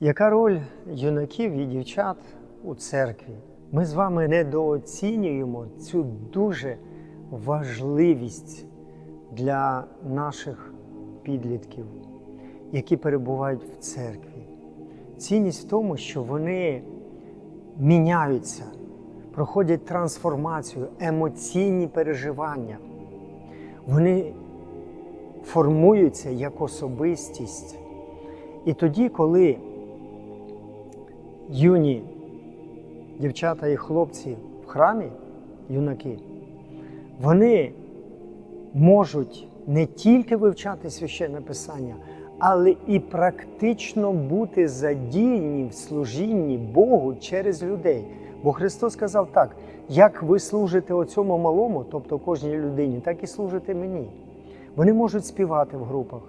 Яка роль юнаків і дівчат у церкві? Ми з вами недооцінюємо цю дуже важливість для наших підлітків, які перебувають в церкві. Цінність в тому, що вони міняються, проходять трансформацію, емоційні переживання. Вони формуються як особистість. І тоді, коли юні дівчата і хлопці в храмі, юнаки, вони можуть не тільки вивчати священне писання, але і практично бути задіяні в служінні Богу через людей. Бо Христос сказав так: як ви служите оцьому малому, тобто кожній людині, так і служите мені. Вони можуть співати в групах,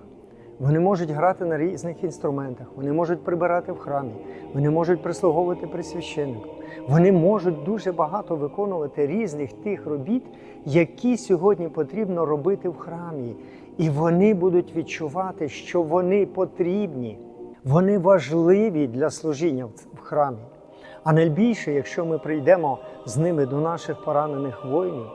вони можуть грати на різних інструментах, вони можуть прибирати в храмі, вони можуть прислуговувати при священнику. Вони можуть дуже багато виконувати різних тих робіт, які сьогодні потрібно робити в храмі. І вони будуть відчувати, що вони потрібні, вони важливі для служіння в храмі. А найбільше, якщо ми прийдемо з ними до наших поранених воїнів,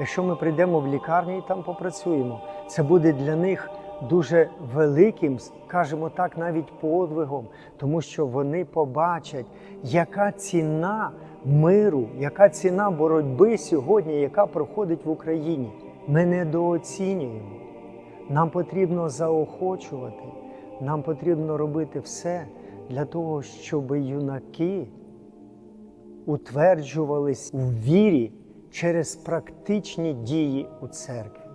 якщо ми прийдемо в лікарню і там попрацюємо, це буде для них дуже великим, скажімо так, навіть подвигом, тому що вони побачать, яка ціна миру, яка ціна боротьби сьогодні, яка проходить в Україні. Ми недооцінюємо. Нам потрібно заохочувати, нам потрібно робити все для того, щоб юнаки утверджувались у вірі через практичні дії у церкві.